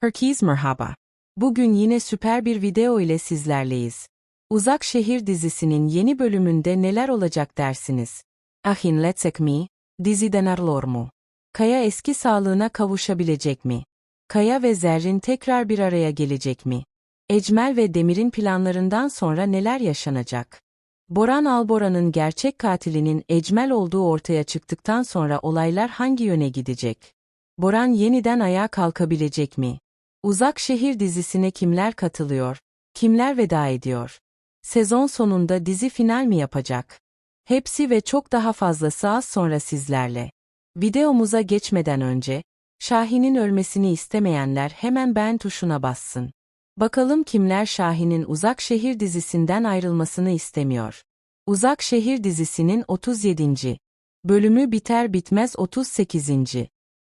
Herkese merhaba. Bugün yine süper bir video ile sizlerleyiz. Uzak Şehir dizisinin yeni bölümünde neler olacak dersiniz? Ahin Letsek mi? Diziden ayrılır mu? Kaya eski sağlığına kavuşabilecek mi? Kaya ve Zerrin tekrar bir araya gelecek mi? Ecmel ve Demir'in planlarından sonra neler yaşanacak? Boran Alboran'ın gerçek katilinin Ecmel olduğu ortaya çıktıktan sonra olaylar hangi yöne gidecek? Boran yeniden ayağa kalkabilecek mi? Uzak Şehir dizisine kimler katılıyor? Kimler veda ediyor? Sezon sonunda dizi final mi yapacak? Hepsi ve çok daha fazlası az sonra sizlerle. Videomuza geçmeden önce, Şahin'in ölmesini istemeyenler hemen beğen tuşuna bassın. Bakalım kimler Şahin'in Uzak Şehir dizisinden ayrılmasını istemiyor. Uzak Şehir dizisinin 37. bölümü biter bitmez 38.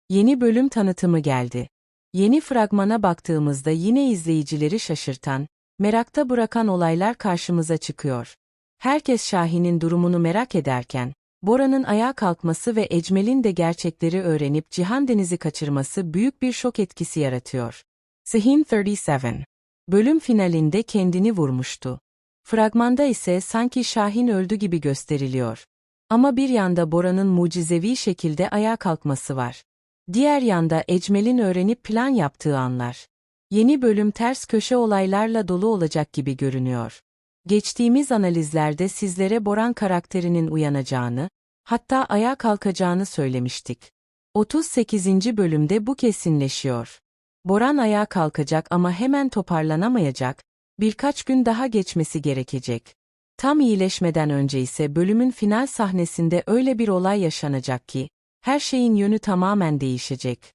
Yeni bölüm tanıtımı geldi. Yeni fragmana baktığımızda yine izleyicileri şaşırtan, merakta bırakan olaylar karşımıza çıkıyor. Herkes Şahin'in durumunu merak ederken, Bora'nın ayağa kalkması ve Ecmel'in de gerçekleri öğrenip Cihan Deniz'i kaçırması büyük bir şok etkisi yaratıyor. Sihin 37 Bölüm finalinde kendini vurmuştu. Fragmanda ise sanki Şahin öldü gibi gösteriliyor. Ama bir yanda Bora'nın mucizevi şekilde ayağa kalkması var. Diğer yanda Ecmel'in öğrenip plan yaptığı anlar. Yeni bölüm ters köşe olaylarla dolu olacak gibi görünüyor. Geçtiğimiz analizlerde sizlere Boran karakterinin uyanacağını, hatta ayağa kalkacağını söylemiştik. 38. bölümde bu kesinleşiyor. Boran ayağa kalkacak ama hemen toparlanamayacak, birkaç gün daha geçmesi gerekecek. Tam iyileşmeden önce ise bölümün final sahnesinde öyle bir olay yaşanacak ki, her şeyin yönü tamamen değişecek.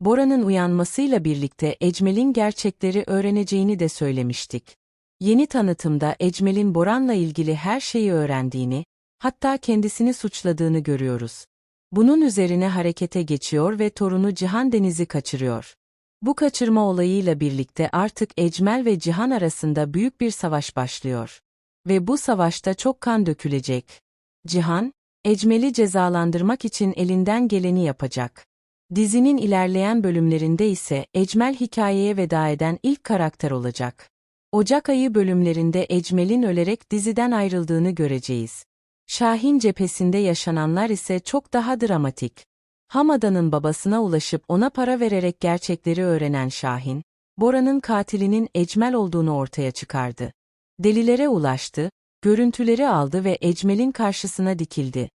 Bora'nın uyanmasıyla birlikte Ecmel'in gerçekleri öğreneceğini de söylemiştik. Yeni tanıtımda Ecmel'in Boran'la ilgili her şeyi öğrendiğini, hatta kendisini suçladığını görüyoruz. Bunun üzerine harekete geçiyor ve torunu Cihan Deniz'i kaçırıyor. Bu kaçırma olayıyla birlikte artık Ecmel ve Cihan arasında büyük bir savaş başlıyor. Ve bu savaşta çok kan dökülecek. Cihan, Ecmel'i cezalandırmak için elinden geleni yapacak. Dizinin ilerleyen bölümlerinde ise Ecmel hikayeye veda eden ilk karakter olacak. Ocak ayı bölümlerinde Ecmel'in ölerek diziden ayrıldığını göreceğiz. Şahin cephesinde yaşananlar ise çok daha dramatik. Hamada'nın babasına ulaşıp ona para vererek gerçekleri öğrenen Şahin, Bora'nın katilinin Ecmel olduğunu ortaya çıkardı. Delilere ulaştı, görüntüleri aldı ve Ecmel'in karşısına dikildi.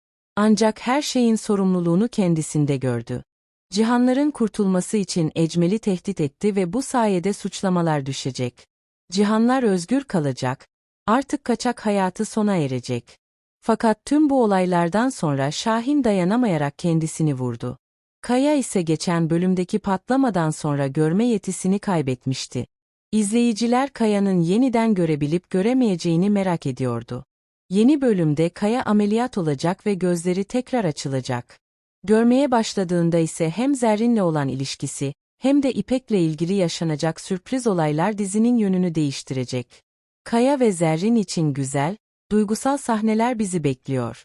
Ancak her şeyin sorumluluğunu kendisinde gördü. Cihanların kurtulması için Ecmel'i tehdit etti ve bu sayede suçlamalar düşecek. Cihanlar özgür kalacak, artık kaçak hayatı sona erecek. Fakat tüm bu olaylardan sonra Şahin dayanamayarak kendisini vurdu. Kaya ise geçen bölümdeki patlamadan sonra görme yetisini kaybetmişti. İzleyiciler Kaya'nın yeniden görebilip göremeyeceğini merak ediyordu. Yeni bölümde Kaya ameliyat olacak ve gözleri tekrar açılacak. Görmeye başladığında ise hem Zerrin'le olan ilişkisi, hem de İpek'le ilgili yaşanacak sürpriz olaylar dizinin yönünü değiştirecek. Kaya ve Zerrin için güzel, duygusal sahneler bizi bekliyor.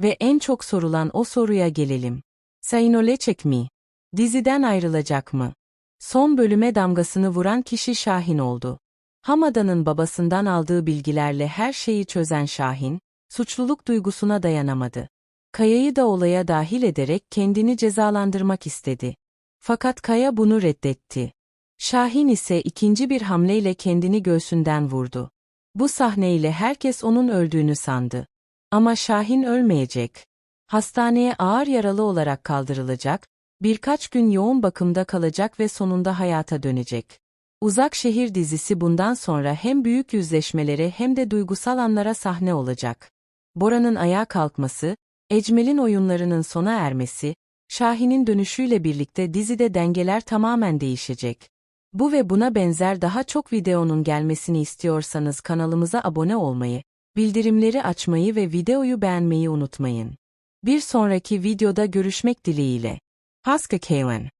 Ve en çok sorulan o soruya gelelim. Sayinolecek mi? Diziden ayrılacak mı? Son bölüme damgasını vuran kişi Şahin oldu. Hamada'nın babasından aldığı bilgilerle her şeyi çözen Şahin, suçluluk duygusuna dayanamadı. Kaya'yı da olaya dahil ederek kendini cezalandırmak istedi. Fakat Kaya bunu reddetti. Şahin ise ikinci bir hamleyle kendini göğsünden vurdu. Bu sahneyle herkes onun öldüğünü sandı. Ama Şahin ölmeyecek. Hastaneye ağır yaralı olarak kaldırılacak, birkaç gün yoğun bakımda kalacak ve sonunda hayata dönecek. Uzak Şehir dizisi bundan sonra hem büyük yüzleşmelere hem de duygusal anlara sahne olacak. Bora'nın ayağa kalkması, Ecmel'in oyunlarının sona ermesi, Şahin'in dönüşüyle birlikte dizide dengeler tamamen değişecek. Bu ve buna benzer daha çok videonun gelmesini istiyorsanız kanalımıza abone olmayı, bildirimleri açmayı ve videoyu beğenmeyi unutmayın. Bir sonraki videoda görüşmek dileğiyle. Haska Kalen